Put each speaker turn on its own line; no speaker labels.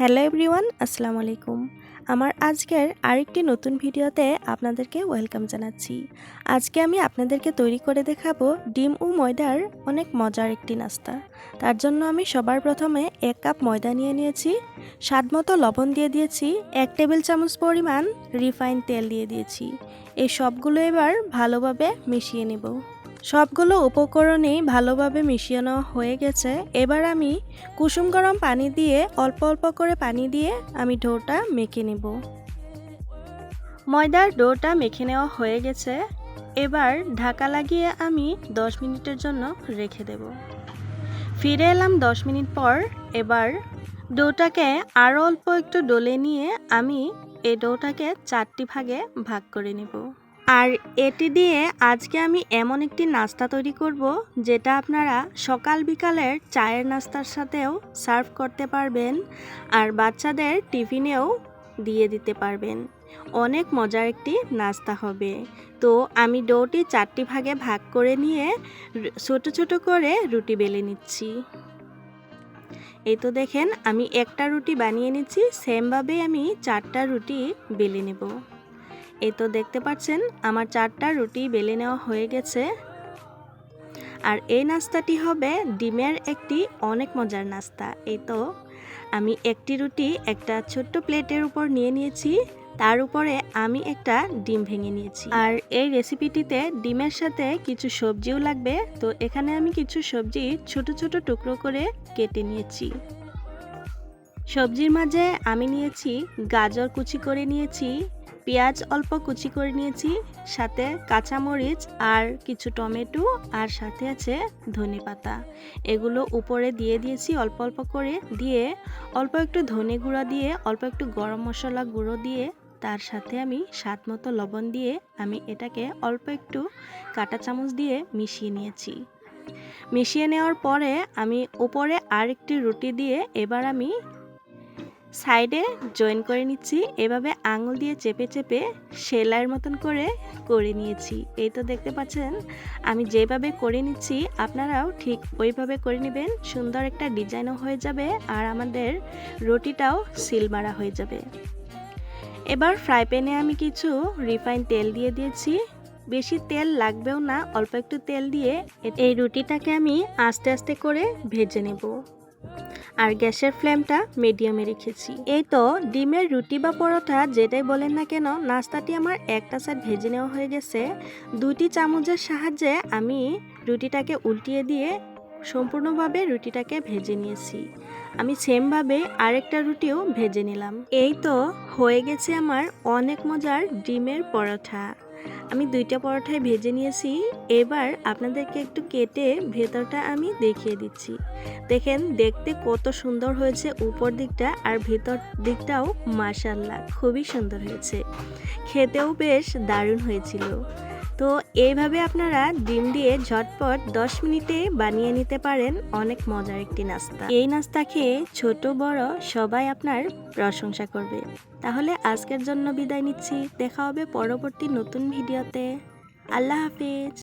Hello everyone, আসসালামু আলাইকুম। আমার আজকের আরেকটি নতুন ভিডিওতে আপনাদেরকে ওয়েলকাম জানাচ্ছি। আজকে আমি আপনাদেরকে তৈরি করে দেখাবো ডিম ও ময়দার অনেক মজার একটি নাস্তা। তার জন্য আমি সবার প্রথমে এক কাপ ময়দা নিয়ে নিয়েছি, স্বাদ মতো লবণ দিয়ে দিয়েছি, এক টেবিল চামচ পরিমাণ রিফাইন তেল দিয়ে দিয়েছি। এই সবগুলো এবার ভালোভাবে মিশিয়ে নেব। সবগুলো উপকরণেই ভালোভাবে মিশিয়ে নেওয়া হয়ে গেছে। এবার আমি কুসুম গরম পানি দিয়ে, অল্প অল্প করে পানি দিয়ে আমি ডোটা মেখে নেব। ময়দার ডোটা মেখে নেওয়া হয়ে গেছে। এবার ঢাকা লাগিয়ে আমি 10 মিনিটের জন্য রেখে দেব। ফিরে এলাম 10 মিনিট পর। এবার ডোটাকে আরও অল্প একটু ডলে নিয়ে আমি এই ডোটাকে চারটি ভাগে ভাগ করে নেব। আর এটি দিয়ে আজকে আমি এমন একটি নাস্তা তৈরি করব যেটা আপনারা সকাল বিকালের চায়ের নাস্তার সাথেও সার্ভ করতে পারবেন আর বাচ্চাদের টিফিনেও দিয়ে দিতে পারবেন। অনেক মজার একটি নাস্তা হবে। তো আমি ডোটি চারটি ভাগে ভাগ করে নিয়ে ছোট ছোট করে রুটি বেলে নিচ্ছি। এই তো দেখেন, আমি একটা রুটি বানিয়ে নিচ্ছি। সেমভাবে আমি চারটা রুটি বেলে নেব। এই তো দেখতে পাচ্ছেন, আমার চারটা রুটি বেলে নেওয়া হয়ে গেছে। আর এই নাস্তাটি হবে ডিমের একটি অনেক মজার নাস্তা। এই তো আমি একটি রুটি একটা ছোট্ট প্লেটের উপর নিয়ে নিয়েছি, তার উপরে আমি একটা ডিম ভেঙে নিয়েছি। আর এই রেসিপিটিতে ডিমের সাথে কিছু সবজিও লাগবে, তো এখানে আমি কিছু সবজি ছোট ছোট টুকরো করে কেটে নিয়েছি। সবজির মাঝে আমি নিয়েছি গাজর কুচি করে নিয়েছি পেঁয়াজ অল্প কুচি করে নিয়েছি, সাথে কাঁচামরিচ আর কিছু টমেটো, আর সাথে আছে ধনে পাতা। এগুলো উপরে দিয়ে দিয়েছি অল্প অল্প করে, দিয়ে অল্প একটু ধনে গুঁড়ো দিয়ে, অল্প একটু গরম মশলা গুঁড়ো দিয়ে, তার সাথে আমি স্বাদ মতো লবণ দিয়ে আমি এটাকে অল্প একটু কাটা চামচ দিয়ে মিশিয়ে নিয়েছি। মিশিয়ে নেওয়ার পরে আমি উপরে আরেকটি রুটি দিয়ে এবার আমি সাইডে জয়েন করে নিচ্ছি। এভাবে আঙুল দিয়ে চেপে চেপে সেলাইয়ের মতন করে করে নিয়েছি। এই তো দেখতে পাচ্ছেন, আমি যেভাবে করে নিচ্ছি, আপনারাও ঠিক ওইভাবে করে নেবেন। সুন্দর একটা ডিজাইনও হয়ে যাবে আর আমাদের রুটিটাও সিল মারা হয়ে যাবে। এবার ফ্রাই প্যানে আমি কিছু রিফাইন তেল দিয়ে দিয়েছি। বেশি তেল লাগবেও না, অল্প একটু তেল দিয়ে এই রুটিটাকে আমি আস্তে আস্তে করে ভেজে নেব। আর গ্যাসের ফ্লেমটা মিডিয়ামে রেখেছি। এই তো ডিমের রুটি বা পরোটা যেটাই বলেন না কেন, নাস্তাটি আমার একটা সাইড ভেজে নেওয়া হয়ে গেছে। দুটি চামচের সাহায্যে আমি রুটিটাকে উল্টিয়ে দিয়ে সম্পূর্ণভাবে রুটিটাকে ভেজে নিয়েছি। আমি সেমভাবে আরেকটা রুটিও ভেজে নিলাম। এই তো হয়ে গেছে আমার অনেক মজার ডিমের পরোটা। আমি দুইটা পরোটায় ভেজে নিয়েছি। এবার আপনাদেরকে একটু কেটে ভেতরটা আমি দেখিয়ে দিচ্ছি। দেখেন, দেখতে কত সুন্দর হয়েছে উপর দিকটা আর ভেতর দিকটাও মাসাল্লা খুবই সুন্দর হয়েছে। খেতেও বেশ দারুণ হয়েছিল। তো এইভাবে আপনারা ডিম দিয়ে ঝটপট 10 মিনিটে বানিয়ে নিতে পারেন। অনেক মজার একটি নাস্তা। এই নাস্তা খেয়ে ছোট, বড় সবাই আপনার প্রশংসা করবে। তাহলে আজকের জন্য বিদায় নিচ্ছি। দেখা হবে পরবর্তী নতুন ভিডিওতে। আল্লাহ হাফিজ।